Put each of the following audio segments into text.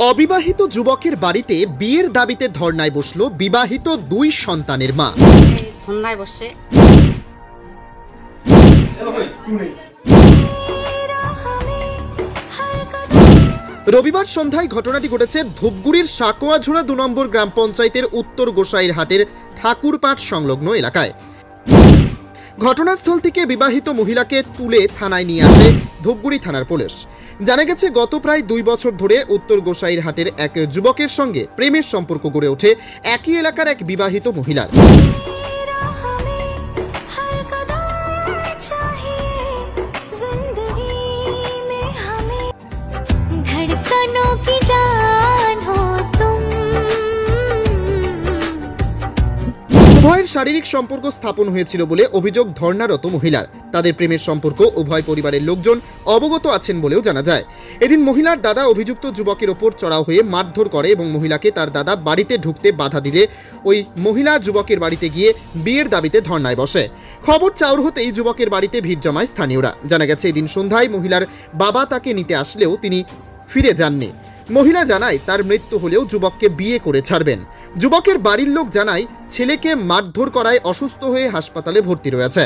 অবিবাহিত যুবকের বাড়িতে বিয়ের দাবিতে ধর্নায় বসল বিবাহিত দুই সন্তানের মা। রবিবার সন্ধ্যায় ঘটনাটি ঘটেছে ধূপগুড়ির সাকোয়াঝোড়া দু নম্বর গ্রাম পঞ্চায়েতের উত্তর গোসাইর হাটের ঠাকুরপাট সংলগ্ন এলাকায়। ঘটনাস্থল থেকে বিবাহিত মহিলাকে তুলে থানায় নিয়ে আসে ধূপগুড়ি থানার পুলিশ। জানা গেছে, গত প্রায় দুই বছর ধরে উত্তর গোসাইর হাটের এক যুবকের সঙ্গে প্রেমের সম্পর্ক গড়ে ওঠে একই এলাকার এক বিবাহিত মহিলার। শারীরিক সম্পর্ক স্থাপন হয়েছিল বলে অভিযোগ ধর্নারত মহিলার। তাদের প্রেমের সম্পর্ক উভয় পরিবারের লোকজন অবগত আছেন বলেও জানা যায়। এদিন মহিলার দাদা অভিযুক্ত যুবকের ওপর চড়াও হয়ে মারধর করে এবং মহিলাকে তার দাদা বাড়িতে ঢুকতে বাধা দিলে ওই মহিলা যুবকের বাড়িতে গিয়ে বিয়ের দাবিতে ধর্নায় বসে। খবর চাউর হতেই যুবকের বাড়িতে ভিড় জমায় স্থানীয়রা। জানা গেছে, এদিন সন্ধ্যায় মহিলার বাবা তাকে নিতে আসলেও তিনি ফিরে যাননি। মহিলা জানায় তার মৃত্যু হলেও যুবককে বিয়ে করে ছাড়বেন। যুবকের বাড়ির লোক জানায়, ছেলেকে মারধর করায় অসুস্থ হয়ে হাসপাতালে ভর্তি রয়েছে।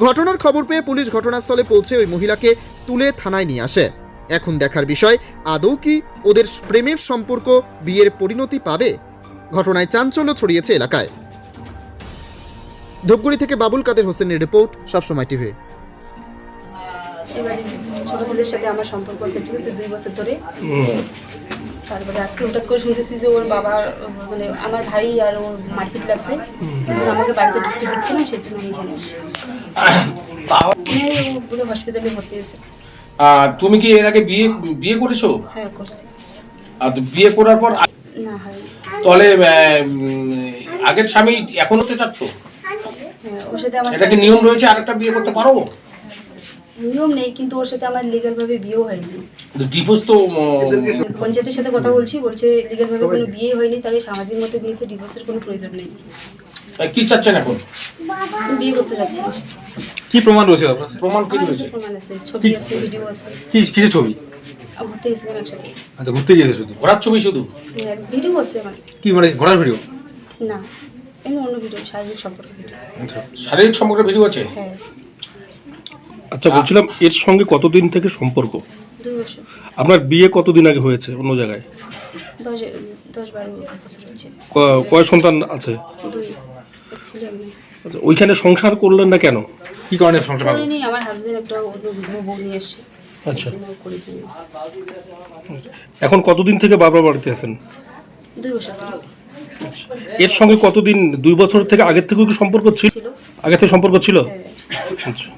ঘটনার খবর পেয়ে পুলিশ ঘটনাস্থলে পৌঁছে ওই মহিলাকে তুলে থানায় নিয়ে আসে। এখন দেখার বিষয়, আদৌ কি ওদের প্রেমের সম্পর্ক বিয়ের পরিণতি পাবে? ঘটনায় চাঞ্চল্য ছড়িয়েছে এলাকায়। ধূপগুড়ি থেকে বাবুল কাদের হোসেনের রিপোর্ট, সবসময় টিভি। ছোট ছেলের সাথে আমার সম্পর্ক আছে ঠিক আছে দুই বছর ধরে। তারপরে আজকে হঠাৎ করে শুনতেছি যে ওর বাবা মানে আমার ভাই আর ওর মারপিট লাগছে। এই আমাকে বাড়িতে ঢুকতে দিচ্ছে না সেই জন্য আমি এখানে আসি পুরো হসপিটালে ভর্তি আহ, তুমি কি এর আগে বিয়ে বিয়ে করেছ? হ্যাঁ করছি। আর তো বিয়ে করার পর না হয় তাহলে আগের স্বামী এখন হতে চাচ্ছ? হ্যাঁ ওর সাথে আমার এটা কি নিয়ম রয়েছে আরেকটা বিয়ে করতে পারো? নিয়ম নেই কিন্তু ওর সাথে আমার লিগাল ভাবে বিয়েও হয়নি। ডিভোর্স তো পঞ্চায়েতের সাথে কথা বলছি বলছে লিগাল ভাবে কোনো বিয়ে হয়নি তাহলে সামাজিক মতে বিয়েতে ডিভোর্সের কোনো প্রয়োজন নেই। কি চাচ্ছেন এখন? বিয়ে করতে যাচ্ছি। কি প্রমাণ রয়েছে আপনার? প্রমাণ কি রয়েছে? প্রমাণ আছে ছবি আছে ভিডিও আছে। কি কিসের ছবি? আর ঘুরতে গেছিলাম একসাথে। আচ্ছা ঘুরতে গিয়েছে শুধু? ঘোরার ছবি শুধু? ভিডিও আছে আমার। কি মানে ঘোড়ার ভিডিও না এমনি অন্য ভিডিও শারীরিক সম্পর্ক ভিডিও আচ্ছা শারীরিক সম্পর্কের ভিডিও আছে? হ্যাঁ। আচ্ছা বলছিলাম এর সঙ্গে কতদিন থেকে সম্পর্ক? দুই বছর। আপনার বিয়ে কতদিন আগে হয়েছে অন্য জায়গায়? দশ দশ বারো বছর হচ্ছে। ক- কয় সন্তান আছে? দুই এক ছেলে আমি আচ্ছা, ওইখানে সংসার করলেন না কেন? কি কারণে সংসার ভাঙলো? করিনি আমার হাজবেন্ড একটা অন্য বিধবা বউ নিয়ে এসে আচ্ছা। করি দিই এখন কতদিন থেকে বাবার বাড়িতে আছেন? দুই বছর ধরে এর সঙ্গে কতদিন দুই বছর থেকে আগের থেকেও কি সম্পর্ক ছিল? ছিল। আগে থেকে সম্পর্ক ছিল? হ্যাঁ। আচ্ছা।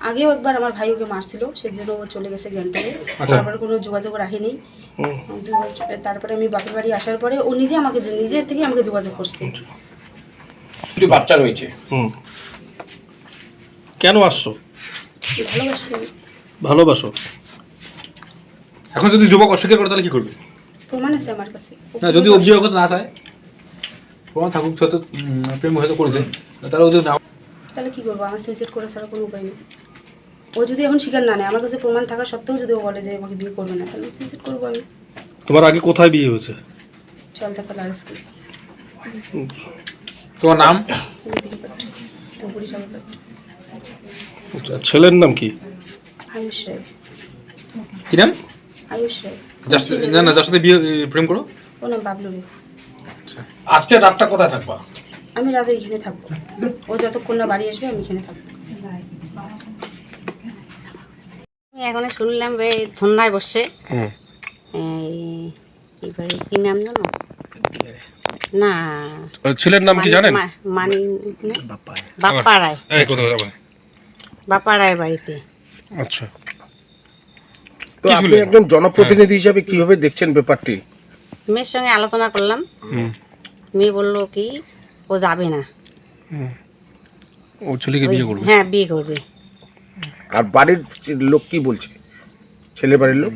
আগেও একবার আমার ভাই ওকে মারছিল সেজন্য ও চলে গেছে গ্যাংটকে। আচ্ছা। তারপরে কোনো যোগাযোগ রাখেনি। হুম। বছর তারপরে আমি বাপের বাড়ি আসার পরে ও নিজে আমাকে নিজের থেকে আমাকে যোগাযোগ করছে। দুটি বাচ্চা রয়েছে। হুম। কেন আসছো? ভালোবাসি ভালোবাসো। এখন যদি যুবক অস্বীকার করে তাহলে কি করবে? প্রমাণ আছে আমার কাছে। না যদি অভিযোগ করতে না চায় প্রমাণ থাকুক হয়তো প্রেম হয়তো করেছে। তারা যদি না তাহলে কি করব? আমার সুইসাইড করা ছাড়া কোনো উপায় নেই। ও যদি এখন স্বীকার না নেয় আমার কাছে প্রমাণ থাকা সত্ত্বেও যদি ও বলে যে আমাকে বিয়ে করবে না তাহলে সুইসাইড করব আমি। তোমার আগে কোথায় বিয়ে হয়েছে? চল থাকা লাগছে তোমার নাম? আচ্ছা, ছেলের নাম কি? আয়ুষ রায়। কি নাম? আয়ুষ রায়। না না যার সাথে বিয়ে প্রেম করো। ও নাম বাবলু আচ্ছা। আজকে রাতটা কোথায় থাকবা? আমি রাতে এখানে থাকব। ও যতক্ষণ না বাড়ি আসবে আমি এখানে থাকব। এখন শুনলাম বে ধন্যায় বসে। হুম। এই এবারে কি নাম জানো? না। ছেলের নাম কি জানেন? মানি বাপ্পা। রায়। এই কথা কথা বাপ্পা রায়ের বাড়িতে। আচ্ছা। তো আপনি একজন জনপ্রতিনিধি হিসাবে কীভাবে দেখছেন ব্যাপারটি? মেয়ের সঙ্গে আলোচনা করলাম। হুম। মেয়ে বলল কি ও যাবে না। ও ছেলেকে বিয়ে করবে? হ্যাঁ বিয়ে করবে। আর বাড়ির লোক কি বলছে? ছেলে বাড়ির লোক?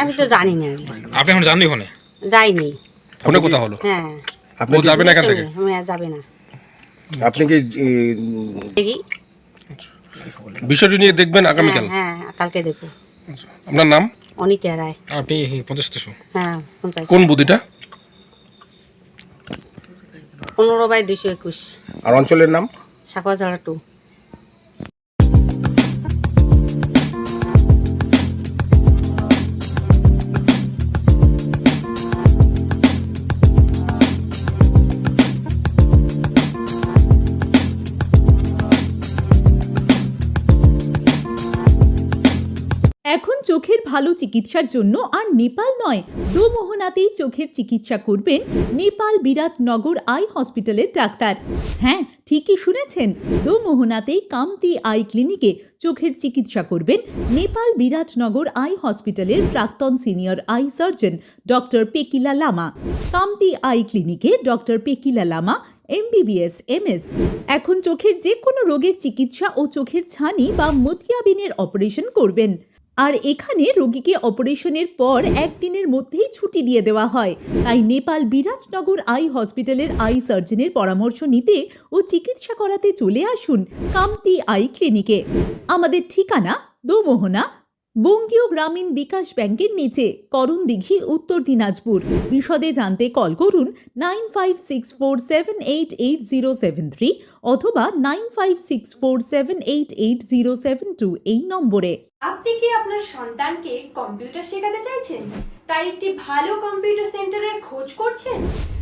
আমি তো জানি না। আপনি এখন জাননি ওখানে যাইনি। ফোনে কথা হলো? হ্যাঁ। আপনি ও যাবে না এখান থেকে? হ্যাঁ যাবে না। আপনি কি দেখি। বিষয়টি নিয়ে দেখবেন আগামীকাল। হ্যাঁ হ্যাঁ কালকে দেখব। আপনার নাম? অনিতা রায়। আপনি পঞ্চাশ হ্যাঁ পঞ্চাশ। কোন বুদিটা পনেরো বাই দুইশো একুশ। আর অঞ্চলের নাম? সাকুয়াঝাড়া টু। চোখের ভালো চিকিৎসার জন্য, আর নেপাল নয়, দোমোহনাতেই চোখের চিকিৎসা করবেন নেপাল বিরাটনগর আই হসপিটালের ডাক্তার। হ্যাঁ ঠিকই শুনেছেন, দোমোহনাতেই কামতি আই ক্লিনিকে চোখের চিকিৎসা করবেন নেপাল বিরাটনগর আই হসপিটালের প্রাক্তন senior eye surgeon doctor Pekila Lama. Kamti eye ক্লিনিকে doctor Pekila Lama, MBBS, MS. এখন চোখের যে কোনো রোগের চিকিৎসা ও চোখের ছানি বা মতিয়াবিনের অপারেশন করবেন। আর এখানে রোগীকে অপারেশনের পর একদিনের মধ্যেই ছুটি দিয়ে দেওয়া হয়। তাই নেপাল বিরাজনগর আই হসপিটালের আই সার্জনের পরামর্শ নিতে ও চিকিৎসা করাতে চলে আসুন কামতি আই ক্লিনিকে। আমাদের ঠিকানা দোমোহনা বঙ্গীয় গ্রামীণ বিকাশ ব্যাংকের নিচে করণদিঘি উত্তর দিনাজপুর। বিশদে জানতে কল করুন nine five six four seven eight eight zero seven three অথবা nine five six four seven eight eight zero seven two এই নম্বরে। আপনি কি আপনার সন্তানকে কম্পিউটার শেখাতে চাইছেন? তাই একটি ভালো কম্পিউটার সেন্টারের খোঁজ করছেন?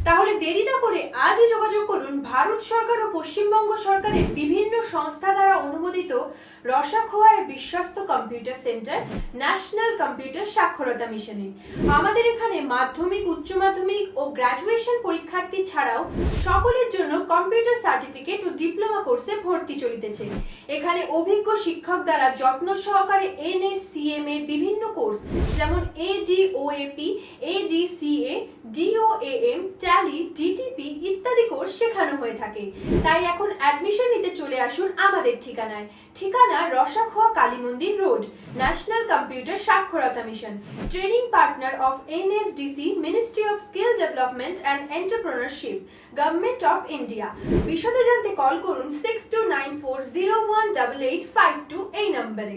তাহলে দেরি না করে আজই যোগাযোগ করুন ভারত সরকার ও পশ্চিমবঙ্গ সরকারের বিভিন্ন সংস্থা দ্বারা অনুমোদিত রসাখোয়ার বিশ্বস্ত কম্পিউটার সেন্টার ন্যাশনাল কম্পিউটার সাক্ষরতা মিশনে। আমাদের এখানে মাধ্যমিক, উচ্চ মাধ্যমিক ও গ্রাজুয়েশন পরীক্ষার্থী ছাড়াও সকলের জন্য কম্পিউটার সার্টিফিকেট ও ডিপ্লোমা কোর্সে ভর্তি চলিতেছে। এখানে অভিজ্ঞ শিক্ষক দ্বারা যত্ন সহকারে এনএসসিএম এর বিভিন্ন কোর্স যেমন ADOAP, ADCA, DOAM Tally DTP ইত্যাদি কোর্স শেখানো হয়ে থাকে। তাই এখন অ্যাডমিশন নিতে চলে আসুন আমাদের ঠিকানায়। ঠিকানা রসাখোয়া কালী মন্দির রোড ন্যাশনাল কম্পিউটার সাক্ষরতা mission training partner of NSDC ministry of skill development and entrepreneurship government of India বিশদে জানতে কল করুন six two nine four zero one double eight five two এই নম্বরে